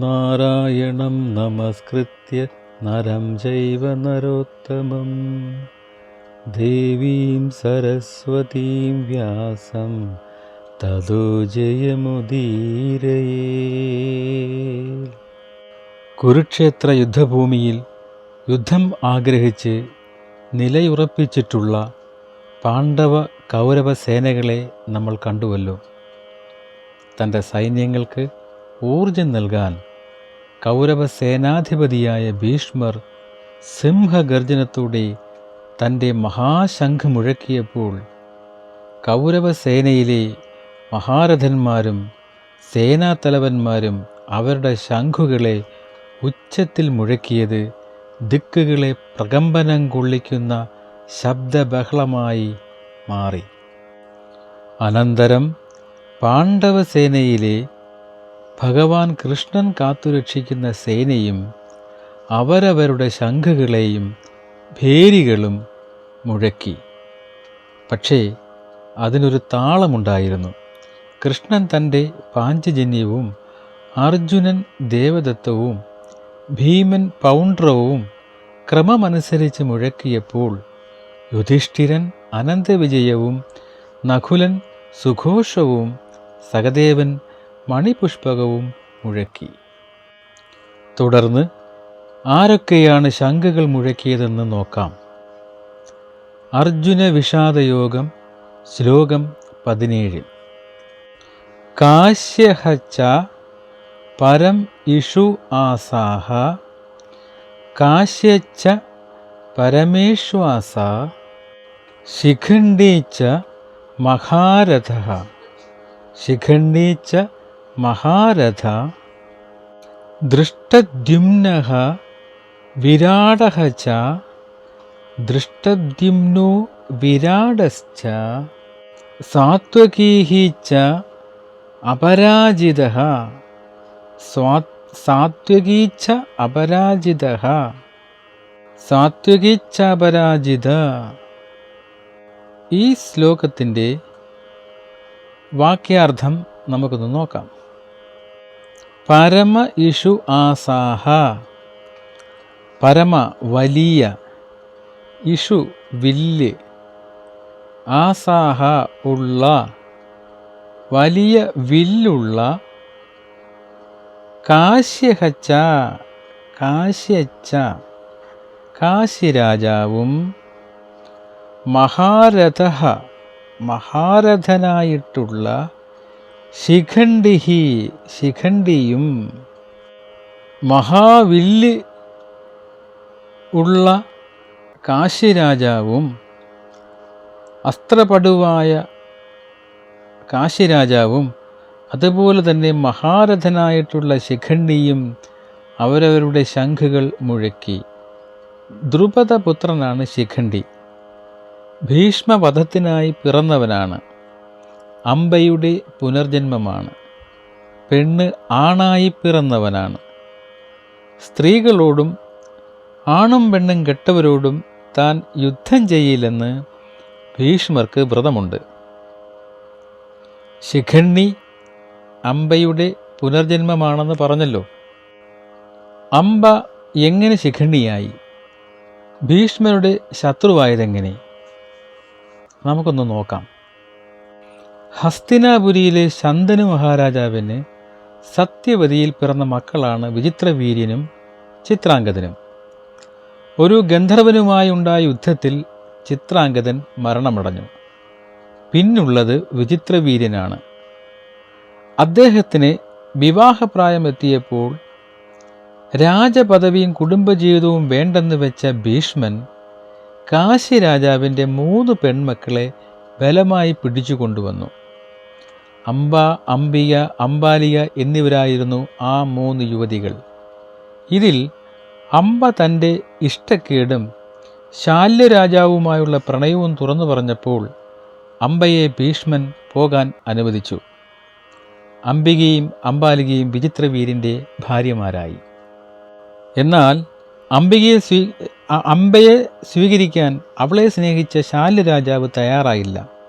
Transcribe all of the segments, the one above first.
നാരായണം നമസ്കൃത്യ നരം ചൈവ നരോത്തമം. ദേവീം സരസ്വതീം വ്യാസം തതോ ജയമുദീരയേ. കുരുക്ഷേത്ര യുദ്ധഭൂമിയിൽ യുദ്ധം ആഗ്രഹിച്ച് നിലയുറപ്പിച്ചിട്ടുള്ള പാണ്ഡവ കൗരവ സേനകളെ നമ്മൾ കണ്ടുവല്ലോ. തന്റെ സൈന്യങ്ങൾക്ക് ഊർജം നൽകാൻ കൗരവ സേനാധിപതിയായ ഭീഷ്മർ സിംഹഗർജനത്തോടെ തന്റെ മഹാശംഖ് മുഴക്കിയപ്പോൾ കൗരവസേനയിലെ മഹാരഥന്മാരും സേനാതലവന്മാരും അവരുടെ ശംഖുകളെ ഉച്ചത്തിൽ മുഴക്കിയത് ദിക്കുകളെ പ്രകമ്പനം കൊള്ളിക്കുന്ന ശബ്ദബഹളമായി മാറി. അനന്തരം പാണ്ഡവസേനയിലെ ഭഗവാൻ കൃഷ്ണൻ കാത്തുരക്ഷിക്കുന്ന സേനയും അവരവരുടെ ശംഖുകളെയും ഭേരികളും മുഴക്കി. പക്ഷേ അതിനൊരു താളമുണ്ടായിരുന്നു. കൃഷ്ണൻ തന്റെ പാഞ്ചജന്യവും അർജുനൻ ദേവദത്തവും ഭീമൻ പൗണ്ഡ്രവും ക്രമമനുസരിച്ച് മുഴക്കിയപ്പോൾ യുധിഷ്ഠിരൻ അനന്തവിജയവും നഖുലൻ സുഘോഷവും സഹദേവൻ മണിപുഷ്പകവും മുഴക്കി. തുടർന്ന് ആരൊക്കെയാണ് ശംഖുകൾ മുഴക്കിയതെന്ന് നോക്കാം. അർജുന വിഷാദയോഗം ശ്ലോകം പതിനേഴ് കാശ്യഹച്ച പരം ഇഷു ആസാഹ കാശ്യച്ച പരമേശ്വാസ ശിഖണ്ഡീച്ച മഹാരഥ ശിഖണ്ഡീച്ച മഹാരഥ ദൃഷ്ടദ്യുംന വിരാട ച ദൃഷ്ടദ്യുമ്നോ വിരാടശ്ച സാത്വകീഹി ച അപരാജിത സാത്വകീ ച അപരാജിതः സാത്വകീച്ച അപരാജിത ഈ ശ്ലോകത്തിന്റെ വാക്യാർത്ഥം നമുക്കൊന്ന് നോക്കാം. പരമ ഇഷു ആസാഹ. പരമ വലിയ ഇഷു വില്ല്. ആസാഹ ഉള്ള വലിയ വില്ലുള്ള കാശ്യഹച്ച കാശ്യച്ച കാശിരാജാവും മഹാരഥ മഹാരഥനായിട്ടുള്ള ശിഖണ്ഡിഹി ശിഖണ്ഡിയും മഹാവില്ല് ഉള്ള കാശിരാജാവും അസ്ത്രപടുവായ കാശിരാജാവും അതുപോലെ തന്നെ മഹാരഥനായിട്ടുള്ള ശിഖണ്ഡിയും അവരവരുടെ ശംഖുകൾ മുഴക്കി. ദ്രുപദപുത്രനാണ് ശിഖണ്ഡി. ഭീഷ്മവധത്തിനായി പിറന്നവനാണ്. അമ്പയുടെ പുനർജന്മമാണ്. പെണ്ണ് ആണായി പിറന്നവനാണ്. സ്ത്രീകളോടും ആണും പെണ്ണും കെട്ടവരോടും താൻ യുദ്ധം ചെയ്യില്ലെന്ന് ഭീഷ്മർക്ക് വ്രതമുണ്ട്. ശിഖണ്ണി അമ്പയുടെ പുനർജന്മമാണെന്ന് പറഞ്ഞല്ലോ. അമ്പ എങ്ങനെ ശിഖണ്ണിയായി? ഭീഷ്മരുടെ ശത്രുവായതെങ്ങനെ? നമുക്കൊന്ന് നോക്കാം. ഹസ്തിനാപുരിയിലെ ശന്തനു മഹാരാജാവിന് സത്യവതിയിൽ പിറന്ന മക്കളാണ് വിചിത്രവീര്യനും ചിത്രാംഗതനും ഒരു ഗന്ധർവനുമായുണ്ടായ യുദ്ധത്തിൽ ചിത്രാംഗതൻ മരണമടഞ്ഞു. പിന്നുള്ളത് വിചിത്രവീര്യനാണ്. അദ്ദേഹത്തിന് വിവാഹപ്രായമെത്തിയപ്പോൾ രാജപദവിയും കുടുംബജീവിതവും വേണ്ടെന്ന് വെച്ച ഭീഷ്മൻ കാശി രാജാവിന്റെ മൂന്ന് പെൺമക്കളെ ബലമായി പിടിച്ചു കൊണ്ടുവന്നു അംബ അംബിക അംബാലിക എന്നിവരായിരുന്നു ആ മൂന്ന് യുവതികൾ. ഇതിൽ അംബ തന്റെ ഇഷ്ടക്കേടും ശാല്യരാജാവുമായുള്ള പ്രണയവും തുറന്നു പറഞ്ഞപ്പോൾ അംബയെ ഭീഷ്മൻ പോകാൻ അനുവദിച്ചു. അംബികയും അംബാലികയും വിചിത്രവീരിന്റെ ഭാര്യമാരായി. എന്നാൽ അംബികയെ സ്വീ അംബയെ സ്വീകരിക്കാൻ അവളെ സ്നേഹിച്ച ശാല്യരാജാവ് തയ്യാറായില്ല.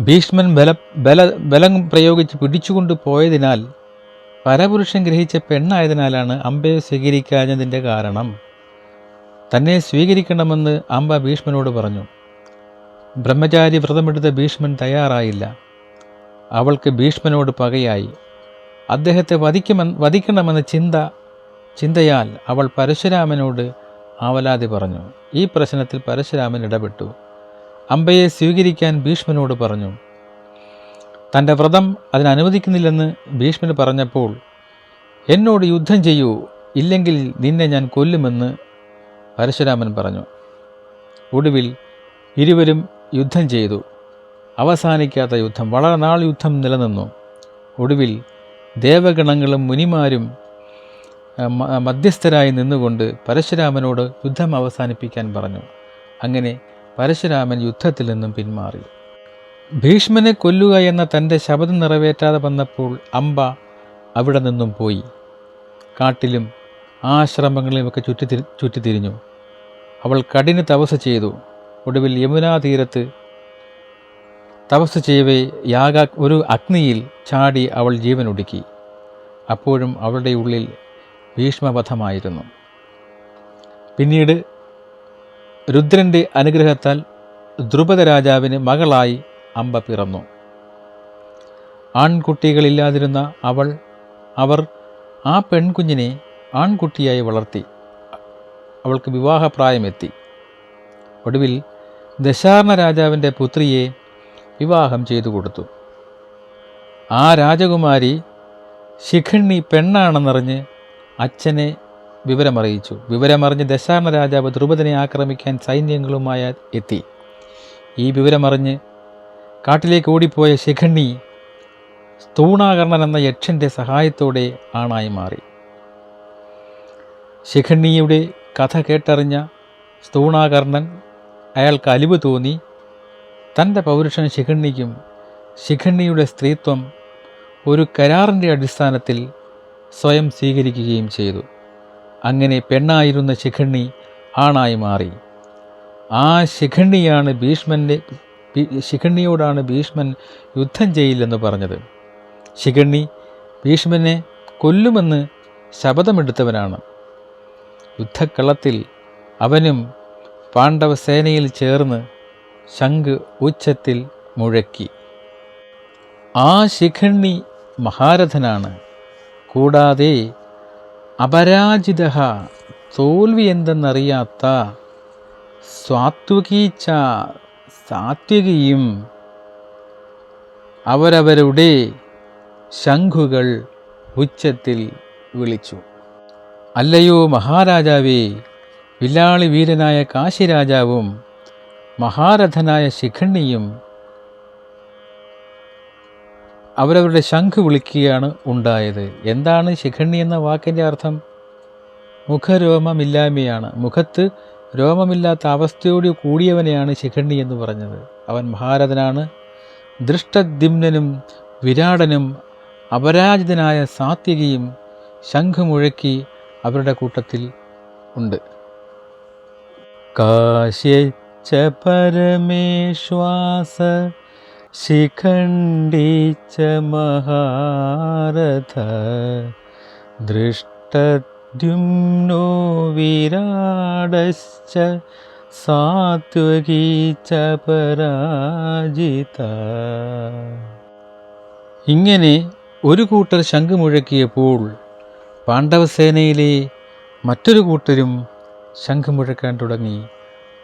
ഭീഷ്മൻ ബല ബല ബലം പ്രയോഗിച്ച് പിടിച്ചുകൊണ്ട് പോയതിനാൽ പരപുരുഷൻ ഗ്രഹിച്ച പെണ്ണായതിനാലാണ് അമ്പയെ സ്വീകരിക്കാഞ്ഞതിന്റെ കാരണം. തന്നെ സ്വീകരിക്കണമെന്ന് അമ്പ ഭീഷ്മനോട് പറഞ്ഞു. ബ്രഹ്മചാരി വ്രതമെടുത്ത ഭീഷ്മൻ തയ്യാറായില്ല. അവൾക്ക് ഭീഷ്മനോട് പകയായി. അദ്ദേഹത്തെ വധിക്കുമെന്ന് വധിക്കണമെന്ന ചിന്ത ചിന്തയാൽ അവൾ പരശുരാമനോട് ആവലാതി പറഞ്ഞു. ഈ പ്രശ്നത്തിൽ പരശുരാമൻ ഇടപെട്ടു. അമ്പയെ സ്വീകരിക്കാൻ ഭീഷ്മനോട് പറഞ്ഞു തന്റെ വ്രതം അതിനനുവദിക്കുന്നില്ലെന്ന് ഭീഷ്മൻ പറഞ്ഞപ്പോൾ എന്നോട് യുദ്ധം ചെയ്യൂ ഇല്ലെങ്കിൽ നിന്നെ ഞാൻ കൊല്ലുമെന്ന് പരശുരാമൻ പറഞ്ഞു. ഒടുവിൽ ഇരുവരും യുദ്ധം ചെയ്തു. അവസാനിക്കാത്ത യുദ്ധം വളരെ നാൾ യുദ്ധം നിലനിന്നു. ഒടുവിൽ ദേവഗണങ്ങളും മുനിമാരും മധ്യസ്ഥരായി നിന്നുകൊണ്ട് പരശുരാമനോട് യുദ്ധം അവസാനിപ്പിക്കാൻ പറഞ്ഞു. അങ്ങനെ പരശുരാമൻ യുദ്ധത്തിൽ നിന്നും പിന്മാറി. ഭീഷ്മനെ കൊല്ലുക എന്ന തന്റെ ശബ്ദം നിറവേറ്റാതെ വന്നപ്പോൾ അമ്പ അവിടെ നിന്നും പോയി. കാട്ടിലും ആശ്രമങ്ങളിലുമൊക്കെ ചുറ്റി ചുറ്റിത്തിരിഞ്ഞു അവൾ കഠിന തപസ് ചെയ്തു. ഒടുവിൽ യമുനാ തീരത്ത് തപസ് ചെയ്യവേ യാഗ ഒരു അഗ്നിയിൽ ചാടി അവൾ ജീവൻ ഒടുക്കി അപ്പോഴും അവളുടെ ഉള്ളിൽ ഭീഷ്മവധമായിരുന്നു. പിന്നീട് രുദ്രന്റെ അനുഗ്രഹത്താൽ ദ്രുപദ രാജാവിന് മകളായി അമ്പ പിറന്നു. ആൺകുട്ടികളില്ലാതിരുന്ന അവൾ അവർ ആ പെൺകുഞ്ഞിനെ ആൺകുട്ടിയായി വളർത്തി അവൾക്ക് വിവാഹപ്രായമെത്തി. ഒടുവിൽ ദശാർണ രാജാവിന്റെ പുത്രിയെ വിവാഹം ചെയ്തു കൊടുത്തു. ആ രാജകുമാരി ശിഖണ്ണി പെണ്ണാണെന്നറിഞ്ഞ് അച്ഛനെ വിവരമറിയിച്ചു. വിവരമറിഞ്ഞ് ദശാർണ രാജാവ് ദ്രുപദനെ ആക്രമിക്കാൻ സൈന്യങ്ങളുമായി എത്തി. ഈ വിവരമറിഞ്ഞ് കാട്ടിലേക്ക് ഓടിപ്പോയ ശിഖണ്ണി സ്തൂണാകർണൻ എന്ന യക്ഷന്റെ സഹായത്തോടെ ആണായി മാറി. ശിഖണ്ണിയുടെ കഥ കേട്ടറിഞ്ഞ സ്തൂണാകർണൻ അയാൾക്ക് അലിവ് തോന്നി. തന്റെ പൗരുഷൻ ശിഖണ്ണിക്കും ശിഖണ്ണിയുടെ സ്ത്രീത്വം ഒരു കരാറിന്റെ അടിസ്ഥാനത്തിൽ സ്വയം സ്വീകരിക്കുകയും ചെയ്തു. അങ്ങനെ പെണ്ണായിരുന്ന ശിഖണ്ണി ആണായി മാറി. ആ ശിഖണ്ണിയാണ് ഭീഷ്മന്റെ ശിഖണ്ണിയോടാണ് ഭീഷ്മൻ യുദ്ധം ചെയ്യില്ലെന്ന് പറഞ്ഞത്. ശിഖണ്ണി ഭീഷ്മനെ കൊല്ലുമെന്ന് ശപഥമെടുത്തവനാണ്. യുദ്ധക്കളത്തിൽ അവനും പാണ്ഡവ സേനയിൽ ചേർന്ന് ശംഖ് ഉച്ചത്തിൽ മുഴക്കി. ആ ശിഖണ്ണി മഹാരഥനാണ്. കൂടാതെ അപരാജിത. തോൽവി എന്തെന്നറിയാത്ത സ്വാത്വികീച്ച സാത്വികയും അവരവരുടെ ശംഖുകൾ ഉച്ചത്തിൽ വിളിച്ചു. അല്ലയോ മഹാരാജാവേ വില്ലാളി വീരനായ കാശിരാജാവും മഹാരഥനായ ശിഖണ്ണിയും അവരവരുടെ ശംഖ് വിളിക്കുകയാണ് ഉണ്ടായത്. എന്താണ് ശിഖണ്ണി എന്ന വാക്കിന്റെ അർത്ഥം? മുഖരോമമില്ലായ്മയാണ്. മുഖത്ത് രോമമില്ലാത്ത അവസ്ഥയോട് കൂടിയവനെയാണ് ശിഖണ്ണി എന്ന് പറഞ്ഞത്. അവൻ മഹാരഥനാണ്. ദൃഷ്ടദ്യുമ്നനും വിരാടനും അപരാജിതനായ സാത്വികയും ശംഖ് മുഴക്കി അവരുടെ കൂട്ടത്തിൽ ഉണ്ട്. കാശ്യച്ച പരമേശ്വാസ ശിഖണ്ഡിച്ച മഹാരഥ ദൃഷ്ടദ്യുംനോ വിരാടശ്ച സാത്വകീച്ച പരാജിത. ഇങ്ങനെ ഒരു കൂട്ടർ ശംഖ് മുഴക്കിയപ്പോൾ പാണ്ഡവസേനയിലെ മറ്റൊരു കൂട്ടരും ശംഖ് മുഴക്കാൻ തുടങ്ങി.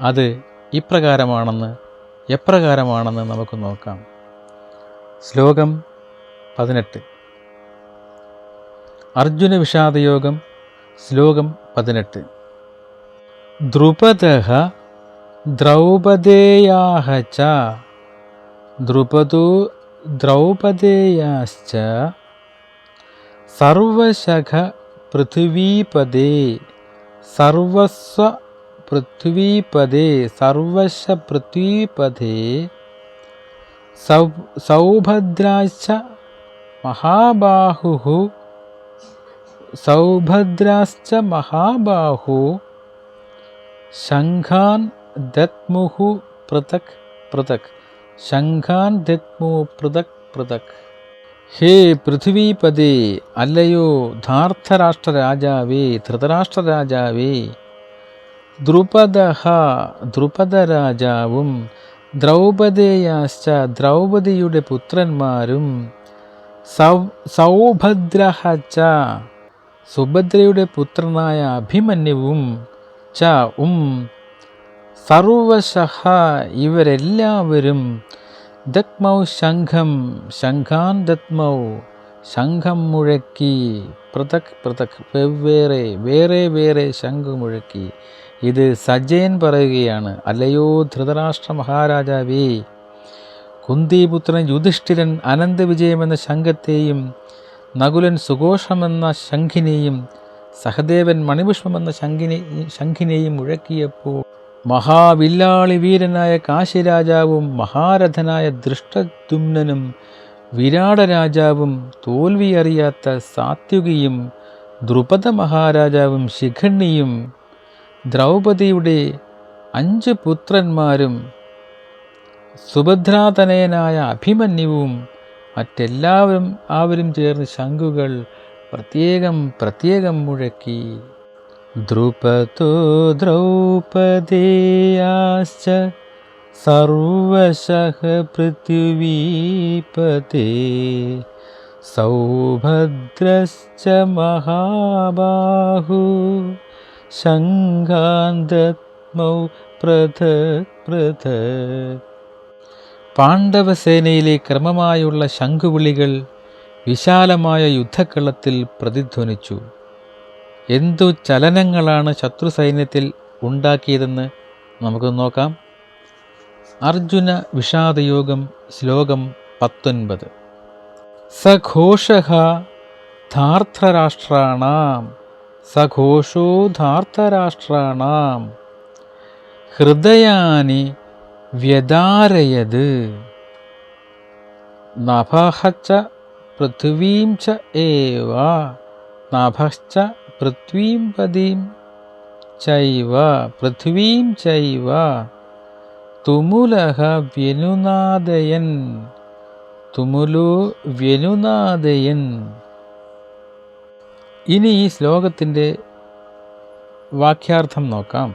അത് ഇപ്രകാരമാണെന്ന് എപ്രകാരമാണെന്ന് നമുക്ക് നോക്കാം. ശ്ലോകം പതിനെട്ട്. അർജുന വിഷാദയോഗം ശ്ലോകം പതിനെട്ട്. ദ്രുപദ ദ്രൗപദേയാഹച്ച ച. ദ്രുപദോ ദ്രൗപദേയാശ്ച. സർവശഖ പൃഥിവീപദേ. സർവസ്വ പൃഥ്വീപദേ സർവശ പൃഥ്വീപദേ സൗ സൗഭദ്രാശ്ച മഹാബാഹു സൗഭദ്രാശ്ച മഹാബാഹു ശംഖാൻ ദത്മുഹു പൃഥക് പൃഥക് ശംഖാൻ ദത്മു പൃഥക് പൃഥക് ഹേ പൃഥ്വീപതി അല്ലയോ ധാർത്ഥരാഷ്ട്ര രാജാവേ രാജാവേ ദ്രുപദ രാജാവും ദ്രൗപദേയാശ്ച ദ്രൗപദിയുടെ പുത്രന്മാരും സൗ സൗഭദ്രഹ സുഭദ്രയുടെ പുത്രനായ അഭിമന്യുവും ച ഉം സർവശഹ ഇവരെല്ലാവരും ദക്മൗ ശംഖം ശംഖാൻ ദത്മൗ ശംഖം മുഴക്കി പൃഥക് പൃഥക് വെവ്വേറെ വേറെ വേറെ ശംഖ് മുഴക്കി. ഇത് സജ്ജയൻ പറയുകയാണ്. അല്ലയോ ധൃതരാഷ്ട്ര മഹാരാജാവേ കുന്തിപുത്രൻ യുധിഷ്ഠിരൻ അനന്തവിജയമെന്ന ശംഖത്തെയും നകുലൻ സുഘോഷമെന്ന ശംഖിനെയും സഹദേവൻ മണിപുഷ്പമെന്ന ശംഖിനെ ശംഖിനെയും മുഴക്കിയപ്പോൾ മഹാവില്ലാളി വീരനായ കാശിരാജാവും മഹാരഥനായ ദൃഷ്ടദുമ്നനും വിരാട രാജാവും തോൽവിയറിയാത്ത സാത്വികിയും ദ്രുപദ മഹാരാജാവും ശിഖണ്ണിയും ദ്രൗപദിയുടെ അഞ്ച് പുത്രന്മാരും സുഭദ്രാതനയനായ അഭിമന്യുവും മറ്റെല്ലാവരും ആവരും ചേർന്ന് ശംഖുകൾ പ്രത്യേകം പ്രത്യേകം മുഴക്കി. ദ്രുപദോ ദ്രൗപദേയാശ്ച സർവശഃ പൃഥ്വീപതേ സൗഭദ്രശ്ച മഹാബാഹു ശങ്കാന്തത്മൗ പൃഥക് പൃഥക്. പാണ്ഡവസേനയിലെ ക്രമമായുള്ള ശംഖുവിളികൾ വിശാലമായ യുദ്ധക്കളത്തിൽ പ്രതിധ്വനിച്ചു. എന്തു ചലനങ്ങളാണ് ശത്രു സൈന്യത്തിൽ ഉണ്ടാക്കിയതെന്ന് നമുക്ക് നോക്കാം. അർജുന വിഷാദയോഗം ശ്ലോകം പത്തൊൻപത്. സഘോഷ ധാർത്ഥരാഷ്ട്രാണാം സഘോഷോ ധാർത്ഥരാഷ്ട്രാണാം ഹൃദയാനി വ്യതാരയത്. നഭഹച്ച പൃഥ്വീം ച ഏവ. നഭശ്ച പൃഥ്വീം പതിം ചൈവ. പൃഥ്വീം ചൈവ. തുമുലഹ വ്യനുനാദയൻ. തുമുലോ വ്യനുനാദയൻ. ഇനി ഈ ശ്ലോകത്തിന്റെ വാക്യാർത്ഥം നോക്കാം.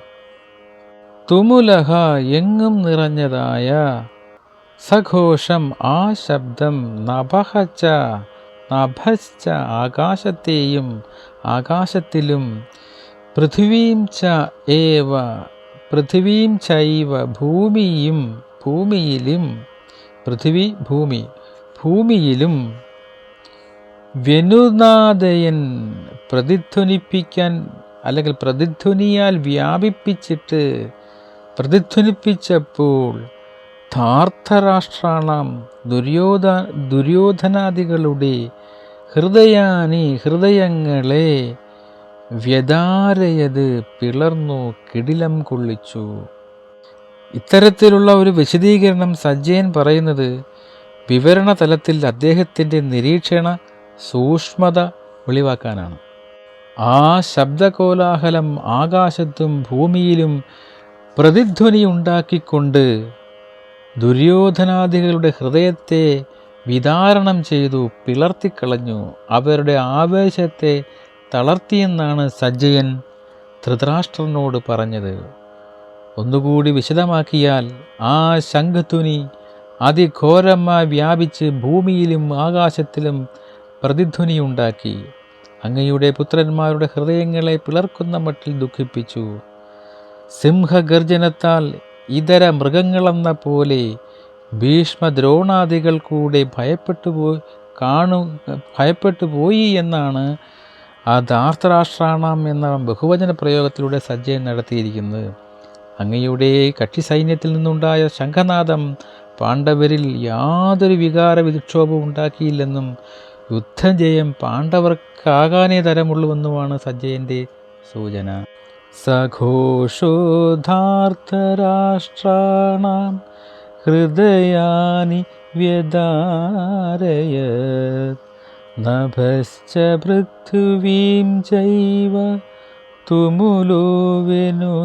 തുമുലഹ എങ്ങും നിറഞ്ഞതായ സഘോഷം ആ ശബ്ദം നഭഹച്ച നഭശ്ച ആകാശത്തെയും ആകാശത്തിലും പൃഥിവീം ച ഏവ പൃഥിവീം ചൈവ ഭൂമിയും ഭൂമിയിലും പൃഥിവി ഭൂമി ഭൂമിയിലും വ്യനുനാദയൻ പ്രതിധ്വനിപ്പിക്കാൻ അല്ലെങ്കിൽ പ്രതിധ്വനിയാൽ വ്യാപിപ്പിച്ചിട്ട് പ്രതിധ്വനിപ്പിച്ചപ്പോൾ ധാർത്ഥരാഷ്ട്രാണം ദുര്യോധ ദുര്യോധനാദികളുടെ ഹൃദയാനി ഹൃദയങ്ങളെ വ്യതാരയത് പിളർന്നു കിടിലം കൊള്ളിച്ചു. ഇത്തരത്തിലുള്ള ഒരു വിശദീകരണം സജ്ജയൻ പറയുന്നത് വിവരണ തലത്തിൽ അദ്ദേഹത്തിന്റെ നിരീക്ഷണ സൂക്ഷ്മത വെളിവാക്കാനാണ്. ആ ശബ്ദകോലാഹലം ആകാശത്തും ഭൂമിയിലും പ്രതിധ്വനി ഉണ്ടാക്കിക്കൊണ്ട് ദുര്യോധനാദികളുടെ ഹൃദയത്തെ വിതാരണം ചെയ്തു പിളർത്തിക്കളഞ്ഞു. അവരുടെ ആവേശത്തെ തളർത്തിയെന്നാണ് സജ്ജയൻ ധൃതരാഷ്ട്രനോട് പറഞ്ഞത്. ഒന്നുകൂടി വിശദമാക്കിയാൽ ആ ശംഖധ്വനി അതിഘോരമായി വ്യാപിച്ച് ഭൂമിയിലും ആകാശത്തിലും പ്രതിധ്വനിയുണ്ടാക്കി. അങ്ങയുടെ പുത്രന്മാരുടെ ഹൃദയങ്ങളെ പിളർക്കുന്ന മട്ടിൽ ദുഃഖിപ്പിച്ചു. സിംഹഗർജനത്താൽ ഇതര മൃഗങ്ങളെന്ന പോലെ ഭീഷ്മദ്രോണാദികൾ കൂടെ ഭയപ്പെട്ടു പോയി കാണു ഭയപ്പെട്ടു പോയി എന്നാണ് ആ ധാർത്തരാഷ്ട്രാണാം എന്ന ബഹുവചന പ്രയോഗത്തിലൂടെ സജ്ജയൻ നടത്തിയിരിക്കുന്നത്. അങ്ങയുടെ കക്ഷി സൈന്യത്തിൽ നിന്നുണ്ടായ ശംഖനാഥം പാണ്ഡവരിൽ യാതൊരു വികാര വിക്ഷോഭവും ഉണ്ടാക്കിയില്ലെന്നും യുദ്ധജയം പാണ്ഡവർക്കാകാനേ തരമുള്ളുവെന്നുമാണ് സജ്ജയന്റെ സൂചന. സഘോഷോധാർത്ഥരാഷ്ട്രാണാം ഹൃദയാനി വ്യദാരയ നഭശ്ച പൃഥ്വീം ചൈവ തുമുലോ വെനുനാദയൻ